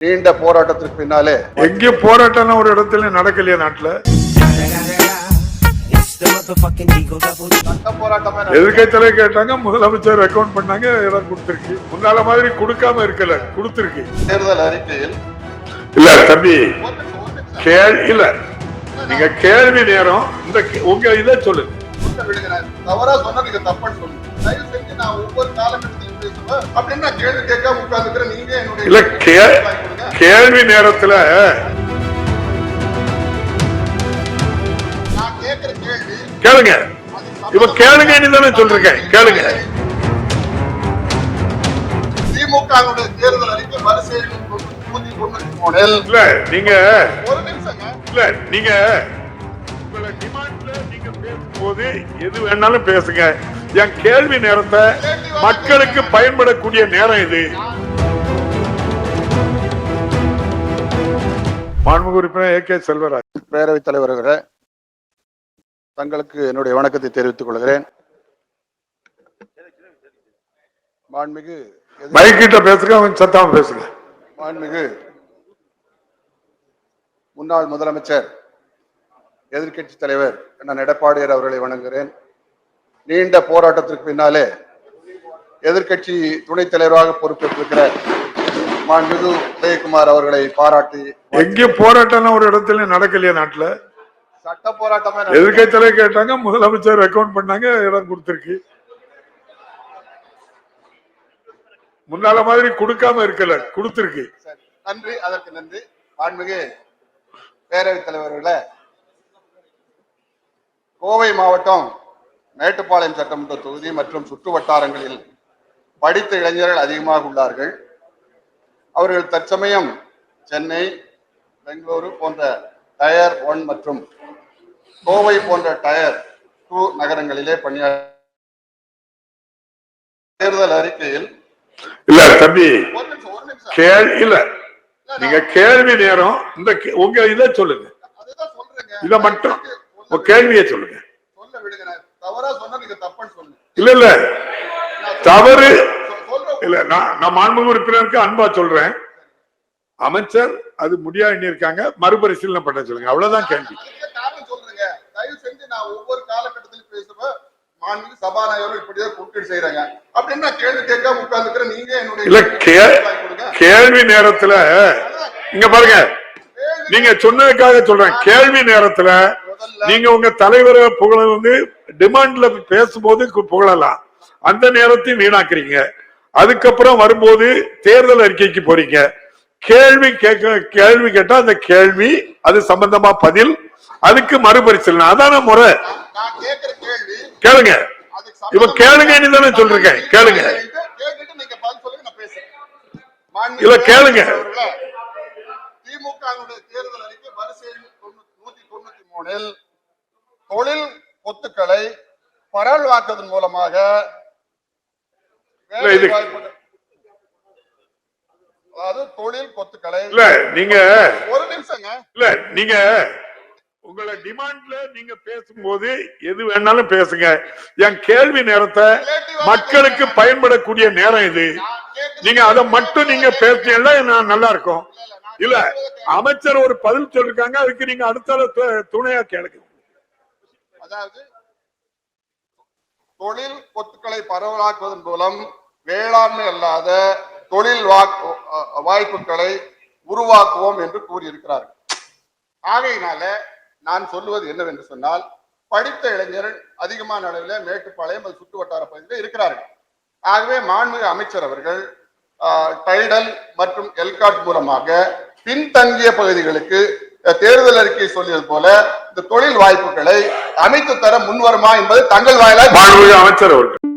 நீண்ட போராட்டத்திற்கு பின்னாலே எங்கேயும் போராட்டம் ஒரு இடத்துல நடக்கலையா நாட்டுல எதிர்க்கட்சியில கேட்டாங்க முதலமைச்சர் அக்கௌண்ட் பண்ணாங்க இடம் கொடுத்திருக்கு முன்னால மாதிரி கொடுக்காம இருக்கல கொடுத்திருக்கு தேர்தல் அறிக்கையில் இல்ல தம்பி ஒரு நிமிஷம், ஒரு நிமிஷம். கேள் இல்ல நீங்க கேள்வி நேரம் இந்த உங்க இதை சொல்லுங்க. தவறா சொன்னா நீங்க தப்புன்னு சொல்லுங்க. தயவு செஞ்சு நான் ஒவ்வொரு காலகட்டத்திலும் இல்ல. கேள்வி நேரத்துல கேளுங்க. இப்ப கேளுங்க தானே சொல்றேன் கேளுங்க. திமுகவுடைய தேர்தல் அறிக்கை வரிசையில் இல்ல நீங்க இல்ல நீங்க பேசும்போது எது வேணாலும் பேசுங்க. என் கேள்வி நேரத்தை மக்களுக்கு பயன்படக்கூடிய நேரம் இது. மாண்புமிகு உறுப்பினர் ஏ கே செல்வராஜ். பேரவைத் தலைவர் அவர்களே, தங்களுக்கு என்னுடைய வணக்கத்தை தெரிவித்துக் கொள்கிறேன். மாண்புமிகு மைக்கிட்ட பேசுங்க சத்தாம பேசுங்க. மாண்புமிகு முன்னாள் முதலமைச்சர் எதிர்க்கட்சி தலைவர் அண்ணன் எடப்பாடியார் அவர்களை வணங்குகிறேன் நீண்ட போராட்டத்திற்கு பின்னாலே எதிர்க்கட்சி துணைத் தலைவராக பொறுப்பேற்றிருக்கிற மாண்புமிகு உதயகுமார் அவர்களை பாராட்டி எங்கேயும் போராட்டம் ஒரு இடத்துல நடக்கலையா நாட்டுல சட்ட போராட்டமே. எதிர்க்கட்சியில கேட்டாங்க முதலமைச்சர் அக்கௌண்ட் பண்ணாங்க இடம் கொடுத்திருக்கு முன்னால மாதிரி கொடுக்காம இருக்கல கொடுத்திருக்கு. நன்றி அதற்கு நன்றி மாண்புமிகு பேரவைத் தலைவர்களே கோவை மாவட்டம் மேட்டுப்பாளையம் சட்டமன்ற தொகுதி மற்றும் சுற்று வட்டாரங்களில் படித்த இளைஞர்கள் அதிகமாக உள்ளார்கள். அவர்கள் தற்சமயம் சென்னை பெங்களூரு போன்ற டயர் ஒன் மற்றும் கோவை போன்ற டயர் டூ நகரங்களிலே பணியா தேர்தல் அறிக்கையில் இல்ல தம்பி இல்ல. நீங்க கேள்வி நேரம் இந்த உங்க இதை சொல்லுங்க. இத மட்டும். உங்க கேள்வியை சொல்லுங்க. இல்ல இல்ல. தவறு இல்ல நான் நான் மாண்புமிகு உறுப்பினருக்கு அன்பா சொல்றேன். அமைச்சர் அது முடியாது இருக்காங்க. மறுபரிசீலனை பண்ண சொல்லுங்க. அவ்வளவுதான் கேள்வி. ஒவ்வொரு காலகட்டத்திலும் பேசுவேன் மாண்புமிகு சபாநாயகரும் இப்படியே கூப்பிட்டு செய்யறாங்க அப்படின்னு நான் கேள்வி கேட்காம உட்கார்ந்துக்கிறேன் நீங்க என்னுடைய. கேள்வி நேரத்துல இங்க பாருங்க. நீங்க சொன்னதுக்காக சொல்றேன். கேள்வி நேரத்துல நீங்க உங்க தலைவரை புகழ வந்து டிமாண்ட்ல பேசும்போது புகழலாம். அந்த நேரத்தையும் வீணாக்குறீங்க. அதுக்கப்புறம் வரும்போது தேர்தல் அறிக்கைக்கு போறீங்க. கேள்வி கேட்க கேள்வி கேட்டா அந்த கேள்வி அது சம்பந்தமா பதில் அதுக்கு மறுபரிசீலனை. அதான முறை. கேளுங்க. இப்ப கேளுங்கன்னு தானே சொல்றேன். கேளுங்க. இல்ல, கேளுங்க. திமுகவுடைய தேர்தல் அறிக்கை மூணில் தொழில் சொத்துக்களை பரவலாக்குவதன் மூலமாக அதாவது தொழில் கொத்துக்களை இல்ல நீங்க ஒரு நிமிஷங்க. இல்ல நீங்க உங்களோட டிமாண்ட்ல நீங்க பேசும்போது எது வேணாலும் பேசுங்க. என் கேள்வி நேரத்தை மக்களுக்கு பயன்படக்கூடிய நேரம் இது. நீங்க அதை மட்டும் நீங்க பேசுனீங்கன்னா நான் நல்லா இருக்கும். இல்ல அமைச்சர் ஒரு பதில் சொல்லிருக்காங்க அதுக்கு நீங்க அடுத்த து- துணையா கேளுங்க. அதாவது தொழில் கொத்துக்களை பரவலாக்குவதன் மூலம் வேளாண்மை அல்லாத தொழில் வாக்கு- வாய்ப்புகளை உருவாக்குவோம் என்று கூறியிருக்கிறார்கள். ஆகையினால நான் சொல்லுவது என்னவென்று சொன்னால் படித்த இளைஞர்கள் அதிகமான அளவில் மேட்டுப்பாளையம் அது சுற்று வட்டார பகுதியில் இருக்கிறார்கள். ஆகவே மாண்புமிகு அமைச்சர் அவர்கள் டைடல் மற்றும் எல்காட் மூலமாக பின்தங்கிய பகுதிகளுக்கு தேர்தல் அறிக்கை சொல்லியது போல இந்த தொழில் வாய்ப்புகளை அமைத்து தர முன்வருமா என்பது தங்கள் வாயிலாக அமைச்சர் அவர்கள்.